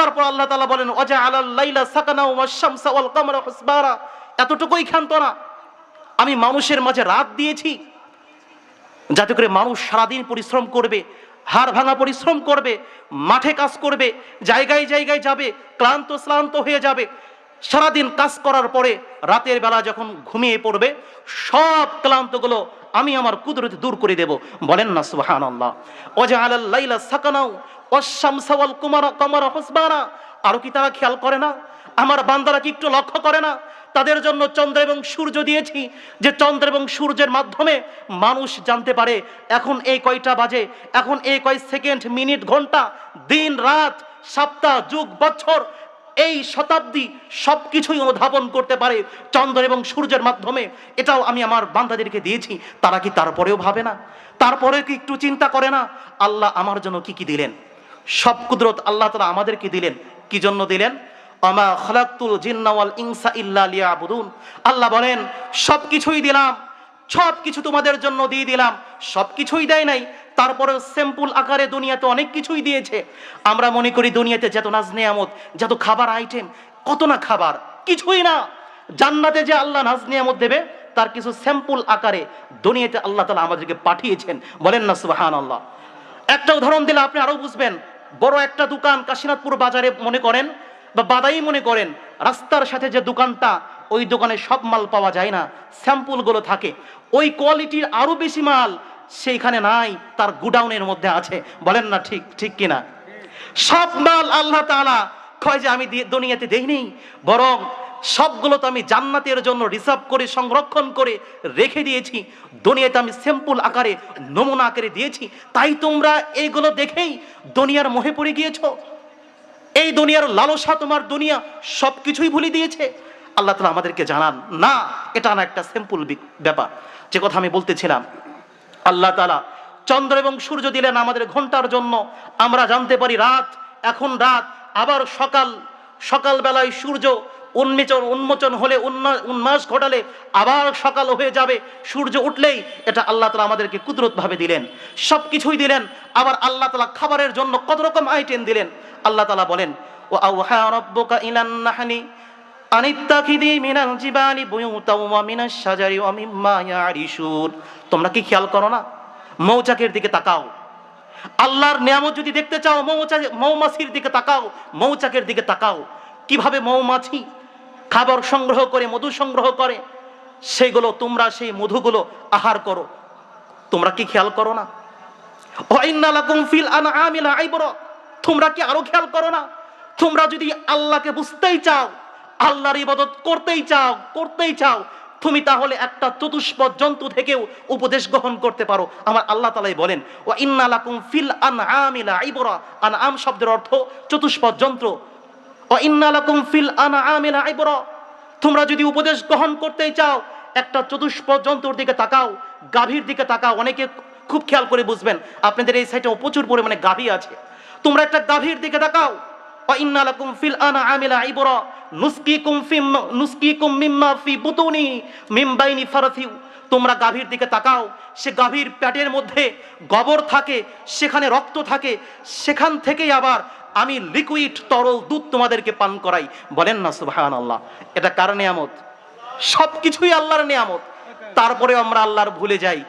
তারপর আল্লাহ তাআলা বলেন ওয়াজা আলাল লাইলা সাকানা শামসা ওয়াল এতটুকুই ক্ষান্ত না। আমি মানুষের মাঝে রাত দিয়েছি, যাতে করে মানুষ সারাদিন পরিশ্রম করবে, হাড় ভাঙা পরিশ্রম করবে, মাঠে কাজ করবে, জায়গায় জায়গায় যাবে, ক্লান্ত শ্রান্ত হয়ে যাবে। সারাদিন কাজ করার পরে রাতের বেলা যখন ঘুমিয়ে পড়বে, সব ক্লান্তগুলো আমি আমার কুদরতে দূর করে দেব। বলেন না সুবহান আল্লাহ ওজা আলাল্লাইলা সাকানাও অশামসাওয়াল কুমারা কমারা হুসবানা। আরও কি তারা খেয়াল করে না? আমার বান্দারা কি একটু লক্ষ্য করে না? তাদের জন্য চন্দ্র এবং সূর্য দিয়েছি। যে চন্দ্র এবং সূর্যের মাধ্যমে মানুষ জানতে পারে, এখন এই কয়টা বাজে, এখন এই কয় সেকেন্ড, মিনিট, ঘণ্টা, দিন, রাত, সপ্তাহ, যুগ, বছর এই শতাব্দী সব কিছুই অনুধাবন করতে পারে চন্দ্র এবং সূর্যের মাধ্যমে। এটাও আমি আমার বান্দাদেরকে দিয়েছি। তারা কি তারপরেও ভাবে না? তারপরে কি একটু চিন্তা করে না? আল্লাহ আমার জন্য কি কি দিলেন? সব কুদরত আল্লাহ তালা আমাদেরকে দিলেন। কি জন্য দিলেন? আমা খলাকুল জিন্নাওয়াল ইনসা ইল্লা লিয়াবুদুন। আল্লাহ বলেন সব কিছুই দিলাম সব কিছু তোমাদের জন্য দিয়ে দিলাম সব কিছুই দেয় নাই। তারপরে স্যাম্পুল আকারে দুনিয়াতে অনেক কিছুই দিয়েছে। আমরা মনে করি দুনিয়াতে যত নাজ নিয়ামত, যত খাবার আইটেম কত না খাবার, কিছুই না। জান্নাতে যে আল্লাহ নাজ নিয়ামত দেবে, তার কিছু স্যাম্পল আকারে দুনিয়াতে আল্লাহ তালা আমাদেরকে পাঠিয়েছেন। বলেন না সুবাহান আল্লাহ একটা উদাহরণ দিলে আপনি আরও বুঝবেন। বড় একটা দোকান কাশীনাথপুর বাজারে মনে করেন বা বাদাই মনে করেন, রাস্তার সাথে যে দোকানটা, ওই দোকানে সব মাল পাওয়া যায় না। স্যাম্পুলগুলো থাকে। ওই কোয়ালিটির আরও বেশি মাল সেইখানে নাই, তার গুডাউনের মধ্যে আছে। বলেন না ঠিক ঠিক কিনা? সব মাল আল্লাহ তাআলা কয় যে আমি দুনিয়াতে দেইনি, বরং সবগুলো তো আমি জান্নাতের জন্য রিসার্ভ করে, সংরক্ষণ করে রেখে দিয়েছি। দুনিয়াতে আমি স্যাম্পল আকারে নমুনা আকারে দিয়েছি। তাই তোমরা এইগুলো দেখেই দুনিয়ার মোহে পড়ে গিয়েছ। এই দুনিয়ার লালসা তোমার দুনিয়া সব কিছুই ভুলে দিয়েছে। আল্লাহ তালা আমাদেরকে জানান, না, এটা না একটা সিম্পল ব্যাপার। যে কথা আমি বলতেছিলাম আল্লাহ তালা চন্দ্র এবং সূর্য দিলেন আমাদের ঘণ্টার জন্য। আমরা জানতে পারি রাত, এখন রাত, আবার সকাল। সকালবেলায় সূর্য উন্মোচন উন্মোচন হলে, উন্মা- উন্মাস ঘটালে আবার সকাল হয়ে যাবে। সূর্য উঠলেই এটা আল্লাহ তালা আমাদেরকে কুদরত ভাবে দিলেন। সব কিছুই দিলেন। আবার আল্লাহ তালা খাবারের জন্য কত রকম আইটেম দিলেন। আল্লাহ তালা বলেন ও আউহা রব্বুকা তোমরা কি খেয়াল করো না? মৌচাকের দিকে তাকাও। আল্লাহর নিয়ামত যদি দেখতে চাও, মৌচা, মৌমাছির দিকে তাকাও, মৌচাকের দিকে তাকাও। কীভাবে মৌমাছি খাবার সংগ্রহ করে, মধু সংগ্রহ করে, সেগুলো তোমরা সেই মধুগুলো আহার করো। তোমরা কি খেয়াল করো না? তোমরা কি আরও খেয়াল করো না? তোমরা যদি আল্লাহকে বুঝতেই চাও আল্লাহর ইবাদত করতেই চাও করতেই চাও। তুমি তাহলে একটা চতুষ্পদ জন্তু থেকেও উপদেশ গ্রহণ করতে পারো। আমার আল্লাহ তালাই বলেন ও ইন্না লাকুম ফিল আনআমি লাইবরা। আনআম শব্দের অর্থ চতুষ্পদ যন্ত্র। ও ইন্না লাকুম ফিল আনআমি লাইবরা। তোমরা যদি উপদেশ গ্রহণ করতেই চাও, একটা চতুষ্পদ জন্তুর দিকে তাকাও, গাভীর দিকে তাকাও, অনেকে খুব খেয়াল করে বুঝবেন, আপনাদের এই সাইডে প্রচুর পরিমাণে গাভী আছে। তোমরা একটা গাভীর দিকে তাকাও ফি তোমরা গাভীর দিকে তাকাও, সে গাভীর প্যাটের মধ্যে গবর থাকে, সেখানে রক্ত থাকে, সেখান থেকেই আবার আমি লিকুইড তরল দুধ তোমাদেরকে পান করাই। বলেন না সুহান আল্লাহ এটা কার নিয়ামত? সব কিছুই আল্লাহর নিয়ামত। তারপরে আমরা আল্লাহর ভুলে যাই।